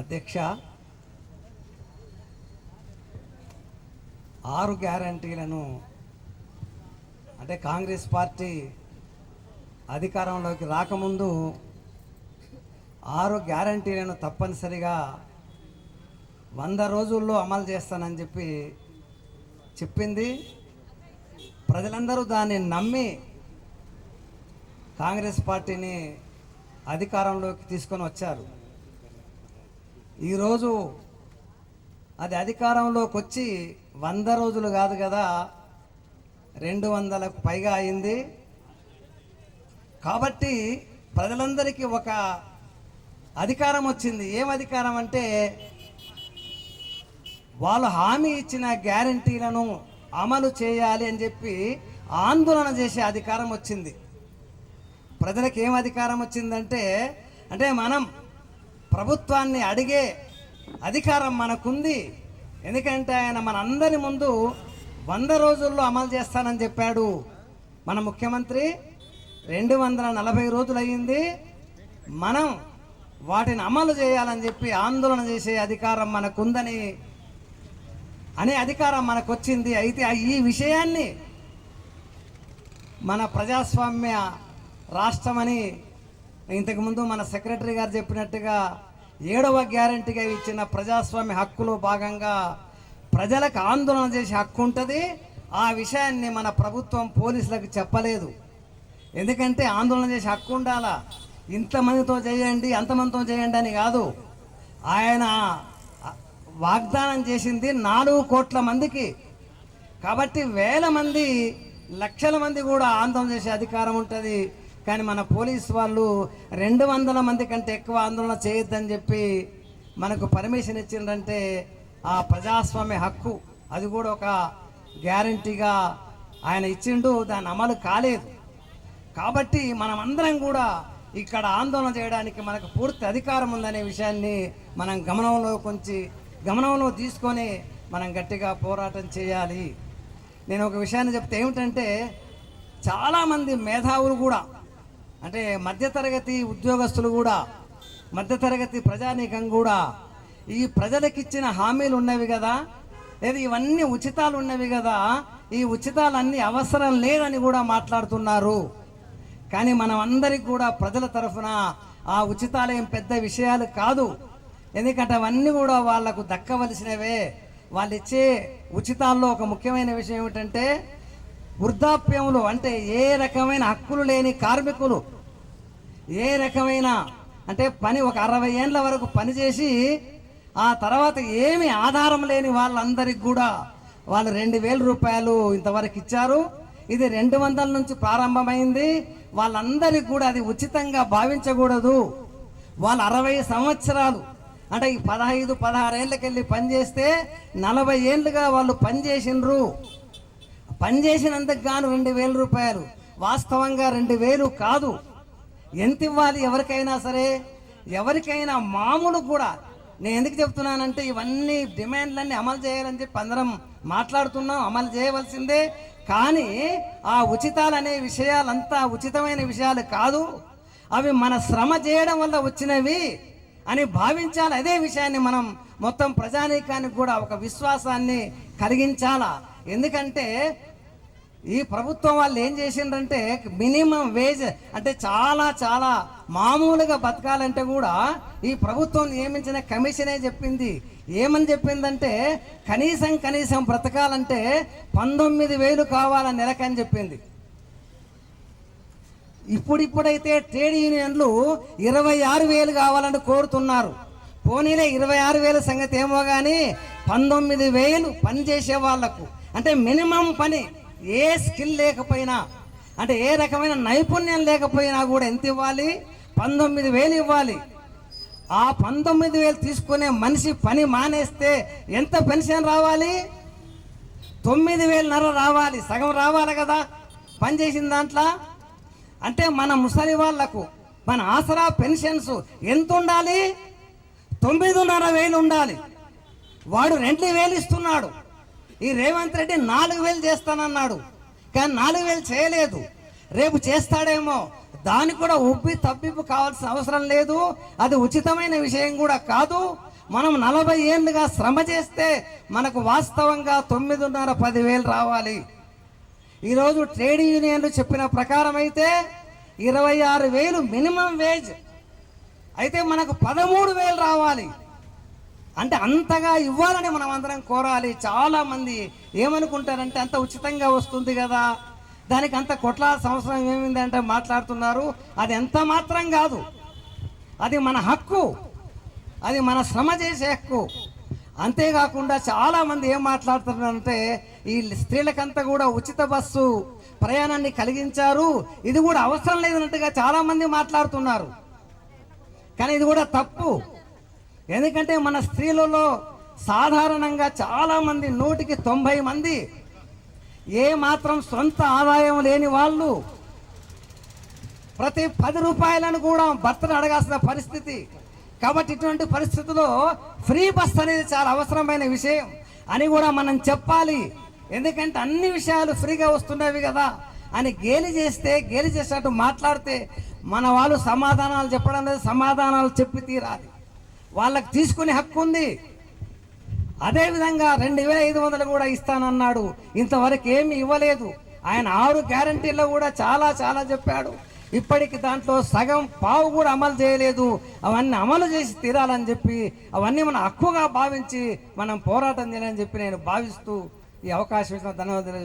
అధ్యక్ష ఆరు గ్యారంటీలను అంటే కాంగ్రెస్ పార్టీ అధికారంలోకి రాకముందు ఆరు గ్యారంటీలను తప్పనిసరిగా వంద రోజుల్లో అమలు చేస్తానని చెప్పి చెప్పింది. ప్రజలందరూ దాన్ని నమ్మి కాంగ్రెస్ పార్టీని అధికారంలోకి తీసుకొని వచ్చారు. ఈరోజు అది అధికారంలోకి వచ్చి వంద రోజులు కాదు కదా రెండు వందలకు పైగా అయింది. కాబట్టి ప్రజలందరికీ ఒక అధికారం వచ్చింది. ఏం అధికారం అంటే వాళ్ళు హామీ ఇచ్చిన గ్యారంటీలను అమలు చేయాలి అని చెప్పి ఆందోళన చేసే అధికారం వచ్చింది. ప్రజలకు ఏం అధికారం వచ్చిందంటే అంటే మనం ప్రభుత్వాన్ని అడిగే అధికారం మనకుంది. ఎందుకంటే ఆయన మన అందరి ముందు వంద రోజుల్లో అమలు చేస్తానని చెప్పాడు మన ముఖ్యమంత్రి. రెండు వందల నలభై రోజులు అయ్యింది మనం వాటిని అమలు చేయాలని చెప్పి ఆందోళన చేసే అధికారం మనకుందని అనే అధికారం మనకు వచ్చింది అయితే ఈ విషయాన్ని మన ప్రజాస్వామ్య రాష్ట్రమని ఇంతకుముందు మన సెక్రటరీ గారు చెప్పినట్టుగా ఏడవ గ్యారంటీగా ఇచ్చిన ప్రజాస్వామ్య హక్కులో భాగంగా ప్రజలకు ఆందోళన చేసే హక్కు ఉంటుంది. ఆ విషయాన్ని మన ప్రభుత్వం పోలీసులకు చెప్పలేదు. ఎందుకంటే ఆందోళన చేసే హక్కు ఉండాలా? ఇంతమందితో చేయండి అంతమందితో చేయండి అని కాదు. ఆయన వాగ్దానం చేసింది నాలుగు కోట్ల మందికి. కాబట్టి వేల మంది లక్షల మంది కూడా ఆందోళన చేసే అధికారం ఉంటుంది. కానీ మన పోలీస్ వాళ్ళు రెండు వందల మంది కంటే ఎక్కువ ఆందోళన చేయొద్దని చెప్పి మనకు పర్మిషన్ ఇచ్చిందంటే ఆ ప్రజాస్వామ్య హక్కు అది కూడా ఒక గ్యారంటీగా ఆయన ఇచ్చిండు దాని అమలు కాలేదు. కాబట్టి మనం అందరం కూడా ఇక్కడ ఆందోళన చేయడానికి మనకు పూర్తి అధికారం ఉందనే విషయాన్ని మనం గమనంలో కొంచెం గమనంలో తీసుకొని మనం గట్టిగా పోరాటం చేయాలి. నేను ఒక విషయాన్ని చెప్తే ఏమిటంటే చాలామంది మేధావులు కూడా అంటే మధ్యతరగతి ఉద్యోగస్తులు కూడా మధ్యతరగతి ప్రజానీకం కూడా ఈ ప్రజలకిచ్చిన హామీలు ఉన్నవి కదా? లేదా ఇవన్నీ ఉచితాలు ఉన్నవి కదా? ఈ ఉచితాలన్నీ అవసరం లేదని కూడా మాట్లాడుతున్నారు. కానీ మనం అందరికి కూడా ప్రజల తరఫున ఆ ఉచితాలు ఏం పెద్ద విషయాలు కాదు. ఎందుకంటే అవన్నీ కూడా వాళ్ళకు దక్కవలసినవే. వాళ్ళు ఇచ్చే ఉచితాల్లో ఒక ముఖ్యమైన విషయం ఏమిటంటే వృద్ధాప్యములు అంటే ఏ రకమైన హక్కులు లేని కార్మికులు ఏ రకమైన అంటే పని ఒక అరవై ఏండ్ల వరకు పనిచేసి ఆ తర్వాత ఏమి ఆధారం లేని వాళ్ళందరికి కూడా వాళ్ళు రెండు వేల రూపాయలు ఇంతవరకు ఇచ్చారు. ఇది రెండు వందల నుంచి ప్రారంభమైంది. వాళ్ళందరికీ కూడా అది ఉచితంగా భావించకూడదు. వాళ్ళు అరవై సంవత్సరాలు అంటే ఈ పదహైదు పదహారేళ్ళకెళ్ళి పనిచేస్తే నలభై ఏళ్ళుగా వాళ్ళు పనిచేసినరు పనిచేసినందుకు గాను రెండు వేల రూపాయలు. వాస్తవంగా రెండు వేలు కాదు. ఎంత ఇవ్వాలి ఎవరికైనా సరే? ఎవరికైనా మామూలు కూడా. నేను ఎందుకు చెప్తున్నానంటే ఇవన్నీ డిమాండ్లన్నీ అమలు చేయాలని చెప్పి అందరం మాట్లాడుతున్నాం అమలు చేయవలసిందే. కానీ ఆ ఉచితాలు అనే విషయాలంతా ఉచితమైన విషయాలు కాదు. అవి మన శ్రమ చేయడం వల్ల వచ్చినవి అని భావించాలి. అదే విషయాన్ని మనం మొత్తం ప్రజానీకానికి కూడా ఒక విశ్వాసాన్ని కలిగించాలా? ఎందుకంటే ఈ ప్రభుత్వం వాళ్ళు ఏం చేసిండ్రంటే మినిమం వేజ్ అంటే చాలా చాలా మామూలుగా బతకాలంటే కూడా ఈ ప్రభుత్వం నియమించిన కమిషనే చెప్పింది. ఏమని చెప్పిందంటే కనీసం కనీసం బ్రతకాలంటే పంతొమ్మిది వేలు కావాలని నెలకని చెప్పింది. ఇప్పుడిప్పుడైతే ట్రేడ్ యూనియన్లు ఇరవై ఆరు వేలు కావాలని కోరుతున్నారు. పోనీలే ఇరవై ఆరు వేల సంగతి ఏమో కానీ పంతొమ్మిది వేలు పని చేసే వాళ్ళకు అంటే మినిమం పని. ఏ స్కిల్ లేకపోయినా అంటే ఏ రకమైన నైపుణ్యం లేకపోయినా కూడా ఎంత ఇవ్వాలి? పంతొమ్మిది వేలు ఇవ్వాలి. ఆ పంతొమ్మిది వేలు తీసుకునే మనిషి పని మానేస్తే ఎంత పెన్షన్ రావాలి? తొమ్మిది వేలన్నర రావాలి సగం రావాలి కదా? పని చేసిన దాంట్లో? అంటే మన ముసలి వాళ్ళకు మన ఆసరా పెన్షన్స్ ఎంత ఉండాలి? తొమ్మిదిన్నర వేలు ఉండాలి. వాడు రెండు వేలు ఇస్తున్నాడు. ఈ రేవంత్ రెడ్డి నాలుగు వేలు చేస్తానన్నాడు. కానీ నాలుగు వేలు చేయలేదు. రేపు చేస్తాడేమో. దానికి కూడా ఉబ్బి తప్పింపు కావాల్సిన అవసరం లేదు. అది ఉచితమైన విషయం కూడా కాదు. మనం నలభై ఏళ్ళుగా శ్రమ చేస్తే మనకు వాస్తవంగా తొమ్మిదిన్నర పదివేలు రావాలి. ఈరోజు ట్రేడ్ యూనియన్లు చెప్పిన ప్రకారం అయితే ఇరవై ఆరు వేలు మినిమం వేజ్. అయితే మనకు పదమూడు వేలు రావాలి. అంటే అంతగా ఇవ్వాలని మనం అందరం కోరాలి. చాలా మంది ఏమనుకుంటారంటే అంత ఉచితంగా వస్తుంది కదా. దానికి అంత కొట్లాల్సిన సంవత్సరం ఏమిందంటే మాట్లాడుతున్నారు. అది ఎంత మాత్రం కాదు. అది మన హక్కు. అది మన శ్రమ చేసే హక్కు. అంతేకాకుండా చాలామంది ఏం మాట్లాడుతున్నారంటే ఈ స్త్రీలకంతా కూడా ఉచిత బస్సు ప్రయాణాన్ని కలిగించారు. ఇది కూడా అవసరం లేదన్నట్టుగా చాలామంది మాట్లాడుతున్నారు. కానీ ఇది కూడా తప్పు. ఎందుకంటే మన స్త్రీలలో సాధారణంగా చాలామంది నూటికి తొంభై మంది ఏ మాత్రం సొంత ఆదాయం లేని వాళ్ళు ప్రతి పది రూపాయలను కూడా భర్తను అడగాల్సిన పరిస్థితి. కాబట్టి ఇటువంటి పరిస్థితుల్లో ఫ్రీ బస్ అనేది చాలా అవసరమైన విషయం అని కూడా మనం చెప్పాలి. ఎందుకంటే అన్ని విషయాలు ఫ్రీగా వస్తున్నవి కదా అని గేలి చేస్తే గేలి చేసినట్టు మాట్లాడితే మన వాళ్ళు సమాధానాలు చెప్పడం లేదు సమాధానాలు చెప్పి తీరాలి. వాళ్ళకి తీసుకునే హక్కు ఉంది. అదేవిధంగా రెండు వేల ఐదు వందలు కూడా ఇస్తానన్నాడు. ఇంతవరకు ఏమి ఇవ్వలేదు. ఆయన ఆరు గ్యారంటీల్లో కూడా చాలా చాలా చెప్పాడు. ఇప్పటికి దాంట్లో సగం పావు కూడా అమలు చేయలేదు. అవన్నీ అమలు చేసి తీరాలని చెప్పి అవన్నీ మన హక్కుగా భావించి మనం పోరాటం చేయాలని చెప్పి నేను భావిస్తూ ఈ అవకాశం ఇచ్చిన ధన్యవాదాలు.